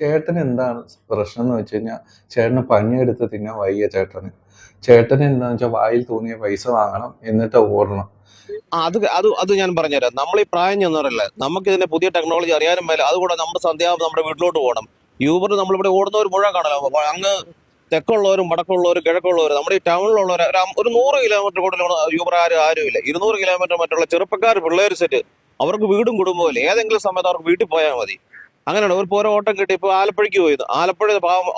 ചേട്ടന് എന്താണ് പ്രശ്നം എന്ന് വെച്ച് കഴിഞ്ഞാൽ ചേട്ടന് പണിയെടുത്ത് തിന്നാൻ വയ്യ ചേട്ടന്. ചേട്ടന് എന്താണെന്ന് വെച്ചാൽ വായിൽ തോന്നിയ പൈസ വാങ്ങണം എന്നിട്ട് ഓടണം. അത് അത് അത് ഞാൻ പറഞ്ഞുതരാം. നമ്മൾ ഈ പ്രായം ചെന്നവരല്ലേ നമുക്ക് ഇതിന്റെ പുതിയ ടെക്നോളജി അറിയാനും മേലെ അതുകൂടെ നമ്മുടെ സന്ധ്യ നമ്മുടെ വീട്ടിലോട്ട് പോകണം. യൂബർ നമ്മളിവിടെ ഓടുന്നവർ മുഴുവൻ മുഴ അപ്പൊ അങ്ങ് തെക്കുള്ളവരും വടക്കുള്ളവരും കിഴക്കുള്ളവരും നമ്മുടെ ഈ ടൗണിലുള്ളവർ ഒരു ഒരു നൂറ് കിലോമീറ്റർ കൂടുതലാണ് യൂബർ ആരും ഇല്ല. ഇരുന്നൂറ് കിലോമീറ്റർ മറ്റുള്ള ചെറുപ്പക്കാർ പിള്ളേർ സെറ്റ് അവർക്ക് വീടും കുടുംബവും ഇല്ല. ഏതെങ്കിലും സമയത്ത് അവർക്ക് വീട്ടിൽ പോയാൽ മതി. അങ്ങനെയാണ്. ഒരു പോരോ ഓട്ടം കിട്ടി. ഇപ്പോൾ ആലപ്പുഴയ്ക്ക് പോയത് ആലപ്പുഴ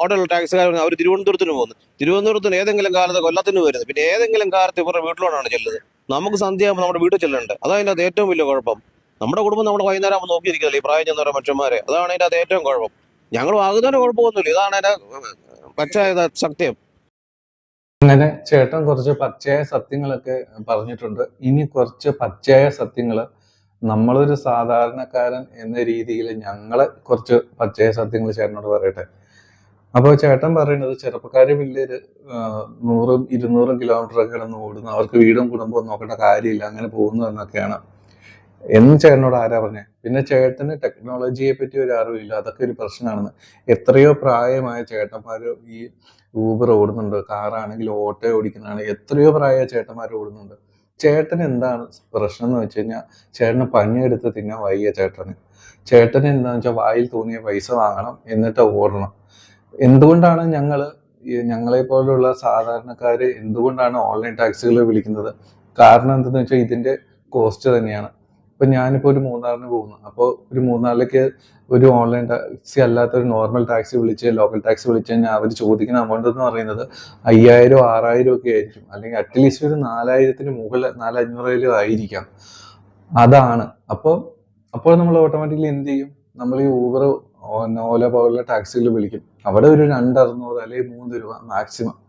അവിടെയുള്ള ടാക്സിക്കാർ അവർ തിരുവനന്തപുരത്തിന് പോകുന്നു. തിരുവനന്തപുരത്തിന് ഏതെങ്കിലും കാലത്ത് കൊല്ലത്തിന് വരുന്നത് പിന്നെ ഏതെങ്കിലും കാലത്ത് ഇവരുടെ വീട്ടിലോട്ടാണ് ചെല്ലുന്നത്. നമുക്ക് സന്ധ്യയാകുമ്പോൾ നമ്മുടെ വീട്ടിൽ ചെല്ലുന്നുണ്ട് അതാണ് അതിന്റെ ഏറ്റവും വലിയ കുഴപ്പം. നമ്മുടെ കുടുംബം നമ്മുടെ വൈകുന്നേരം ആകുമ്പോൾ നോക്കിയിരിക്കുന്നില്ല ഈ പ്രായം ചെന്നവരെ മറ്റന്മാരെ അതാണ് അതിന്റെ അത് ഏറ്റവും കുഴപ്പം. ഞങ്ങൾ വാങ്ങുന്നതിന് കുഴപ്പമൊന്നുമില്ല. ഇതാണ് അതിന്റെ പച്ചയായ സത്യം. അങ്ങനെ ചേട്ടൻ കുറച്ച് പച്ചയായ സത്യങ്ങളൊക്കെ പറഞ്ഞിട്ടുണ്ട്. ഇനി കുറച്ച് പച്ചയായ സത്യങ്ങൾ നമ്മളൊരു സാധാരണക്കാരൻ എന്ന രീതിയിൽ ഞങ്ങളെ കുറച്ച് പച്ചയായ സത്യങ്ങൾ ചേട്ടനോട് പറയട്ടെ. അപ്പോൾ ചേട്ടൻ പറയുന്നത് ചെറുപ്പക്കാര് പിള്ളേര് നൂറും ഇരുന്നൂറും കിലോമീറ്റർ ഒക്കെ കിടന്ന് ഓടുന്നു. അവർക്ക് വീടും കുടുംബവും നോക്കേണ്ട കാര്യമില്ല. അങ്ങനെ പോകുന്നു എന്നൊക്കെയാണ്. എന്ന് ചേട്ടനോട് ആരാ പറഞ്ഞേ? പിന്നെ ചേട്ടന് ടെക്നോളജിയെ പറ്റി ഒരു അറിവില്ല അതൊക്കെ ഒരു പ്രശ്നമാണെന്ന്. എത്രയോ പ്രായമായ ചേട്ടന്മാർ ഈ ഊബർ ഓടുന്നുണ്ട്. കാറാണെങ്കിൽ ഓട്ടോ ഓടിക്കുന്നതാണ്. എത്രയോ പ്രായമായ ചേട്ടന്മാർ ഓടുന്നുണ്ട്. ചേട്ടന് എന്താണ് പ്രശ്നം എന്ന് വെച്ച് കഴിഞ്ഞാൽ ചേട്ടന് പണിയെടുത്ത് തിന്നാൻ വയ്യ ചേട്ടന്. ചേട്ടന് എന്താണെന്ന് വെച്ചാൽ വായിൽ തോന്നിയ പൈസ വാങ്ങണം എന്നിട്ട് ഓടണം. എന്തുകൊണ്ടാണ് ഞങ്ങൾ ഞങ്ങളെ പോലുള്ള സാധാരണക്കാര് എന്തുകൊണ്ടാണ് ഓൺലൈൻ ടാക്സികൾ വിളിക്കുന്നത്? കാരണം എന്തെന്ന് വെച്ചാൽ ഇതിന്റെ കോസ്റ്റ് തന്നെയാണ്. ഇപ്പൊ ഞാനിപ്പോ ഒരു മൂന്നാറിന് പോകുന്നു. അപ്പോൾ ഒരു മൂന്നാറിലേക്ക് ഒരു ഓൺലൈൻ ടാക്സി അല്ലാത്ത ഒരു നോർമൽ ടാക്സി വിളിച്ച് ലോക്കൽ ടാക്സി വിളിച്ച് കഴിഞ്ഞാൽ അവർ ചോദിക്കുന്ന എമൗണ്ട് എന്ന് പറയുന്നത് അയ്യായിരം ആറായിരം ഒക്കെ ആയിരിക്കും. അല്ലെങ്കിൽ അറ്റ്ലീസ്റ്റ് ഒരു നാലായിരത്തിന് മുകളിൽ നാലഞ്ഞൂറിലും ആയിരിക്കാം. അതാണ്. അപ്പോൾ അപ്പോൾ നമ്മൾ ഓട്ടോമാറ്റിക്കലി എന്ത് ചെയ്യും? നമ്മൾ ഈ ഊബർ ഓല പോലുള്ള ടാക്സികൾ വിളിക്കും. അവിടെ ഒരു രണ്ടറുന്നൂറ് അല്ലെങ്കിൽ മൂന്ന് രൂപ മാക്സിമം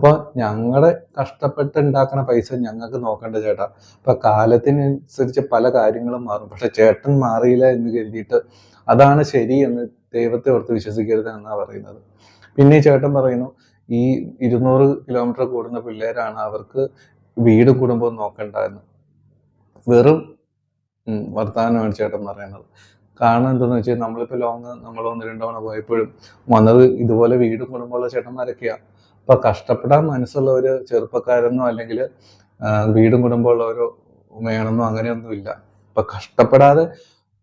അപ്പോൾ ഞങ്ങളുടെ കഷ്ടപ്പെട്ട് ഉണ്ടാക്കുന്ന പൈസ ഞങ്ങൾക്ക് നോക്കണ്ട ചേട്ടാ. അപ്പൊ കാലത്തിനനുസരിച്ച് പല കാര്യങ്ങളും മാറും. പക്ഷെ ചേട്ടൻ മാറിയില്ല എന്ന് കരുതിയിട്ട് അതാണ് ശരി എന്ന് ദൈവത്തെ ഓർത്ത് വിശ്വസിക്കരുത് എന്നാണ് പറയുന്നത്. പിന്നെ ചേട്ടൻ പറയുന്നു ഈ ഇരുന്നൂറ് കിലോമീറ്റർ കൂടുന്ന പിള്ളേരാണ് അവർക്ക് വീട് കുടുംബവും നോക്കണ്ട എന്ന്. വെറും വർത്തമാനമാണ് ചേട്ടൻ പറയുന്നത്. കാരണം എന്താണെന്ന് വെച്ചാൽ നമ്മളിപ്പോൾ ലോങ് നമ്മൾ ഒന്ന് രണ്ടു തവണ പോയപ്പോഴും വന്നത് ഇതുപോലെ വീടും കുടുംബമുള്ള ചേട്ടന്മാരൊക്കെയാണ് അപ്പൊ കഷ്ടപ്പെടാൻ മനസ്സുള്ള ഒരു ചെറുപ്പക്കാരെന്നോ അല്ലെങ്കിൽ വീടും കുടുംബമുള്ളവരോ വേണമെന്നോ അങ്ങനെയൊന്നുമില്ല അപ്പൊ കഷ്ടപ്പെടാതെ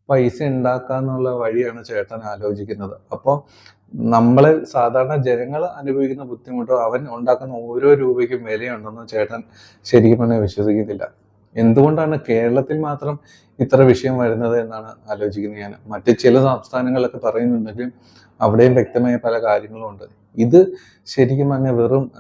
പൈസ ഉണ്ടാക്കാന്നുള്ള വഴിയാണ് ചേട്ടൻ ആലോചിക്കുന്നത്. അപ്പോൾ നമ്മളെ സാധാരണ ജനങ്ങൾ അനുഭവിക്കുന്ന ബുദ്ധിമുട്ടോ അവൻ ഉണ്ടാക്കുന്ന ഓരോ രൂപയ്ക്കും വിലയുണ്ടെന്ന് ചേട്ടൻ ശരിക്കും പറഞ്ഞാൽ വിശ്വസിക്കുന്നില്ല. എന്തുകൊണ്ടാണ് കേരളത്തിൽ മാത്രം ഇത്ര വിഷയം വരുന്നത് എന്നാണ് ആലോചിക്കുന്നത് ഞാൻ. മറ്റ് ചില സംസ്ഥാനങ്ങളിലൊക്കെ പറയുന്നുണ്ടെങ്കിലും അവിടെയും വ്യക്തമായ പല കാര്യങ്ങളും ഉണ്ട് ഇത് ശരിക്കും പറഞ്ഞാൽ വെറും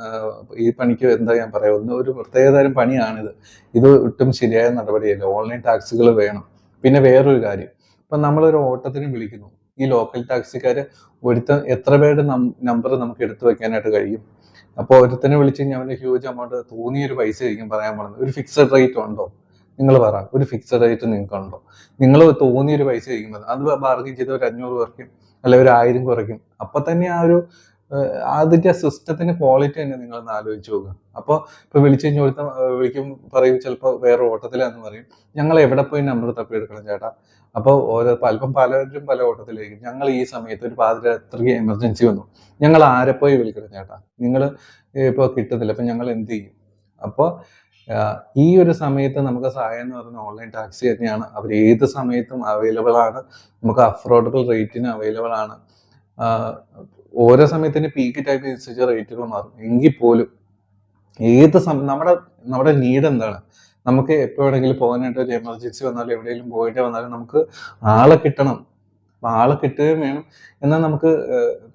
ഈ പണിക്ക് എന്താ ഞാൻ പറയാ ഒന്ന് ഒരു പ്രത്യേകതരം പണിയാണിത്. ഇത് ഒട്ടും ശരിയായ നടപടിയല്ല. ഓൺലൈൻ ടാക്സികൾ വേണം. പിന്നെ വേറൊരു കാര്യം. ഇപ്പൊ നമ്മളൊരു ഓട്ടത്തിന് വിളിക്കുന്നു. ഈ ലോക്കൽ ടാക്സിക്കാര് ഒരുത്ത എത്ര പേരുടെ നമ്പർ നമുക്ക് എടുത്തു വെക്കാനായിട്ട് കഴിയും? അപ്പോൾ ഒരുത്തനെ വിളിച്ച് കഴിഞ്ഞാൽ അവന് ഹ്യൂജ് എമൗണ്ട് തോന്നിയൊരു പൈസ ആയിരിക്കും പറയാൻ പറഞ്ഞത് ഒരു ഫിക്സഡ് റേറ്റ് ഉണ്ടോ? നിങ്ങൾ പറ. ഒരു ഫിക്സഡ് റേറ്റ് നിങ്ങൾക്ക് ഉണ്ടോ നിങ്ങൾ തോന്നിയൊരു പൈസ ആയിരിക്കും. അത് ബാർഗിൻ ചെയ്ത് ഒരു അഞ്ഞൂറ് കുറയ്ക്കും അല്ലെങ്കിൽ ഒരു ആയിരം കുറയ്ക്കും. അപ്പൊ തന്നെ ആ ഒരു അതിന്റെ സിസ്റ്റത്തിന്റെ ക്വാളിറ്റി തന്നെ നിങ്ങൾ ഒന്ന് ആലോചിച്ച് നോക്കുക അപ്പോൾ ഇപ്പൊ വിളിച്ചു കഴിഞ്ഞാൽ വിളിക്കും പറയും ചിലപ്പോൾ വേറെ ഓട്ടത്തിലാന്ന് പറയും. ഞങ്ങൾ എവിടെ പോയി നമ്പർ തപ്പിയെടുക്കണം ചേട്ടാ? അപ്പോൾ ഓരോ പലപ്പം പലരും പല ഓട്ടത്തിലേക്കും ഞങ്ങൾ ഈ സമയത്ത് ഒരു പാതിരാത്രിക്ക് എമർജൻസി വന്നു. ഞങ്ങൾ ആരെ പോയി വിളിക്കണം ചേട്ടാ? നിങ്ങൾ ഇപ്പോൾ കിട്ടുന്നില്ല. അപ്പം ഞങ്ങൾ എന്ത് ചെയ്യും? അപ്പോൾ ഈ ഒരു സമയത്ത് നമുക്ക് സഹായം എന്ന് പറയുന്ന ഓൺലൈൻ ടാക്സി തന്നെയാണ്. അവർ ഏത് സമയത്തും അവൈലബിൾ ആണ്. നമുക്ക് അഫോർഡബിൾ റേറ്റിന് അവൈലബിൾ ആണ്. ഓരോ സമയത്തിന് പീക്ക് ടൈപ്പ് അനുസരിച്ച് റേറ്റുകൾ മാറും. എങ്കിൽ പോലും ഏത് സമയം നമ്മുടെ നമ്മുടെ നീഡ് എന്താണ്? നമുക്ക് എപ്പോ വേണമെങ്കിലും പോകാനായിട്ട് ഒരു എമർജൻസി വന്നാലും എവിടെയെങ്കിലും പോയിട്ട് വന്നാലും നമുക്ക് ആളെ കിട്ടണം. അപ്പൊ ആളെ കിട്ടുകയും വേണം. എന്നാൽ നമുക്ക്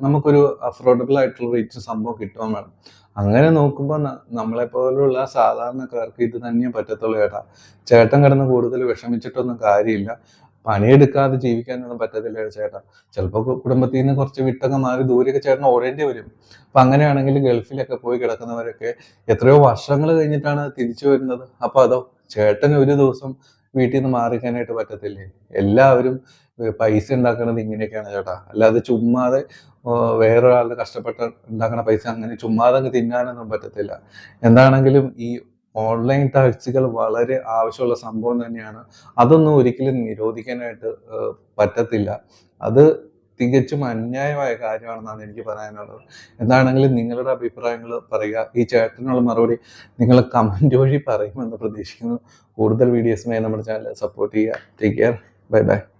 നമുക്കൊരു അഫോർഡബിൾ ആയിട്ടുള്ള റേറ്റ് സംഭവം കിട്ടുകയും വേണം. അങ്ങനെ നോക്കുമ്പോൾ നമ്മളെ പോലുള്ള സാധാരണക്കാർക്ക് ഇത് തന്നെ പറ്റത്തുള്ളൂ ചേട്ടാ. ചേട്ടൻ കിടന്ന് കൂടുതൽ വിഷമിച്ചിട്ടൊന്നും കാര്യമില്ല. പണിയെടുക്കാതെ ജീവിക്കാനൊന്നും പറ്റത്തില്ല ചേട്ടാ. ചിലപ്പോൾ കുടുംബത്തിൽ നിന്ന് കുറച്ച് വിട്ടൊക്കെ മാറി ദൂരെയൊക്കെ ചേട്ടൻ ഓടേണ്ടി വരും. അപ്പൊ അങ്ങനെയാണെങ്കിൽ ഗൾഫിലൊക്കെ പോയി കിടക്കുന്നവരൊക്കെ എത്രയോ വർഷങ്ങൾ കഴിഞ്ഞിട്ടാണ് തിരിച്ചു വരുന്നത്. അപ്പൊ അതോ ചേട്ടൻ ഒരു ദിവസം വീട്ടിൽ നിന്ന് മാറിക്കാനായിട്ട് പറ്റത്തില്ലേ? എല്ലാവരും പൈസ ഉണ്ടാക്കുന്നത് ഇങ്ങനെയൊക്കെയാണ് ചേട്ടാ. അല്ലാതെ ചുമ്മാതെ വേറെ വേറൊരാളുടെ കഷ്ടപ്പെട്ട് ഉണ്ടാക്കുന്ന പൈസ അങ്ങനെ ചുമ്മാതെ അങ്ങ് തിന്നാനൊന്നും പറ്റത്തില്ല. എന്താണെങ്കിലും ഈ ഓൺലൈൻ ടാക്സികൾ വളരെ ആവശ്യമുള്ള സംഭവം തന്നെയാണ്. അതൊന്നും ഒരിക്കലും നിരോധിക്കാനായിട്ട് പറ്റത്തില്ല. അത് തികച്ചും അന്യായമായ കാര്യമാണെന്നാണ് എനിക്ക് പറയാനുള്ളത്. എന്താണെങ്കിലും നിങ്ങളുടെ അഭിപ്രായങ്ങൾ പറയുക. ഈ ചേട്ടനുള്ള മറുപടി നിങ്ങൾ കമന്റ് വഴി പറയുമെന്ന് പ്രതീക്ഷിക്കുന്നു. കൂടുതൽ വീഡിയോസിനായി നമ്മുടെ ചാനൽ സപ്പോർട്ട് ചെയ്യുക. Take care bye bye